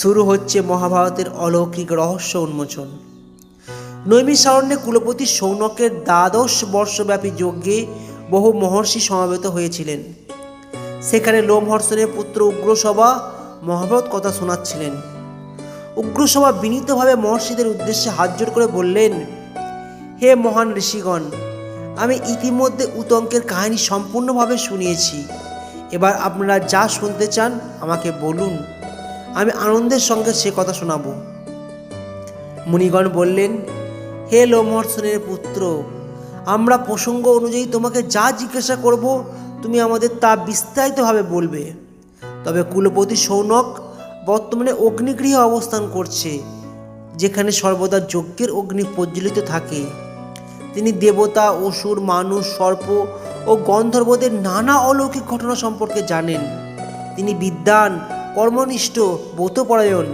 শুরু হচ্ছে মহাভারতের অলৌকিক রহস্য উন্মোচন। নৈমিষারণ্যে কুলপতি সৌনকের দ্বাদশ বর্ষব্যাপী যজ্ঞে বহু মহর্ষি সমাবেত হয়েছিলেন। সেখানে লোমহর্ষণের পুত্র উগ্রসভা মহাভারত কথা শোনাচ্ছিলেন। উগ্রসভা বিনীতভাবে মহর্ষিদের উদ্দেশ্যে হাত জোড় করে বললেন, হে মহান ঋষিগণ, আমি ইতিমধ্যে উতঙ্কের কাহিনী সম্পূর্ণভাবে শুনিয়েছি। এবার আপনারা যা শুনতে চান আমাকে বলুন। আমি আনন্দের সঙ্গে সে কথা শোনাবো। মুনিগণ বললেন, হে লোমহর্ষণের পুত্র, আমরা প্রসঙ্গ অনুযায়ী তোমাকে যা জিজ্ঞাসা করব, তুমি আমাদের তা বিস্তারিতভাবে বলবে। তবে কুলপতি সৌনক বর্তমানে অগ্নিগৃহে অবস্থান করছে, যেখানে সর্বদা যজ্ঞের অগ্নি প্রজ্বলিত থাকে। তিনি দেবতা, অসুর, মানুষ, সর্প ও গন্ধর্বদের নানা অলৌকিক ঘটনা সম্পর্কে জানেন। তিনি বিদ্বান কর্মনিষ্ঠ ব্রতপরায়ণ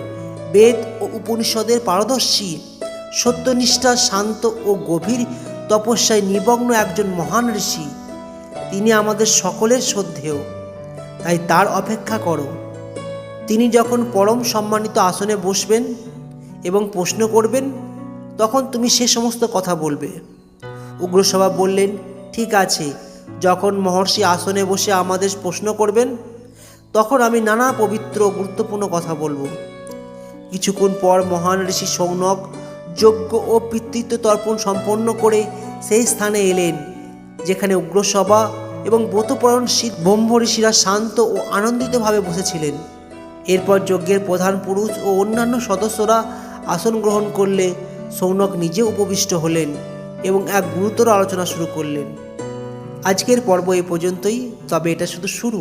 বেদ ও উপনিষদের পারদর্শী, সত্যনিষ্ঠা, শান্ত ও গভীর তপস্যায় নিমগ্ন একজন মহান ঋষি। তিনি আমাদের সকলের শ্রদ্ধেয়। তাই তার অপেক্ষা করো। তিনি যখন পরম সম্মানিত আসনে বসবেন এবং প্রশ্ন করবেন, তখন তুমি সে সমস্ত কথা বলবে। উগ্রসভা বললেন, ঠিক আছে, যখন মহর্ষি আসনে বসে আমাদের প্রশ্ন করবেন তখন আমি নানা পবিত্র গুরুত্বপূর্ণ কথা বলব। কিছুক্ষণ পর মহান ঋষি সৌনক যজ্ঞ ও পিতৃত্ব তর্পণ সম্পন্ন করে সেই স্থানে এলেন, যেখানে উগ্রসভা এবং ব্রতপরণ শীত ব্রহ্ম ঋষিরা শান্ত ও আনন্দিতভাবে বসেছিলেন। এরপর যজ্ঞের প্রধান পুরুষ ও অন্যান্য সদস্যরা আসন গ্রহণ করলে সৌনক নিজে উপবিষ্ট হলেন এবং এক গুরুতর আলোচনা শুরু করলেন। আজকের পর্ব এ পর্যন্তই, তবে এটা শুধু শুরু।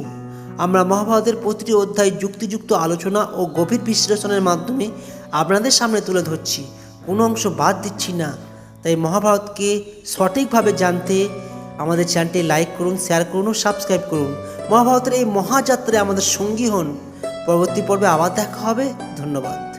আমরা মহাভারতের প্রতিটি অধ্যায় যুক্তিযুক্ত আলোচনা ও গভীর বিশ্লেষণের মাধ্যমে আপনাদের সামনে তুলে ধরছি। কোনো অংশ বাদ দিচ্ছি না। তাই মহাভারতকে সঠিকভাবে জানতে আমাদের চ্যানেলটি লাইক করুন, শেয়ার করুন ও সাবস্ক্রাইব করুন। মহাভারতের এই মহাযাত্রায় আমাদের সঙ্গী হন। পরবর্তী পর্বে আবার দেখা হবে। ধন্যবাদ।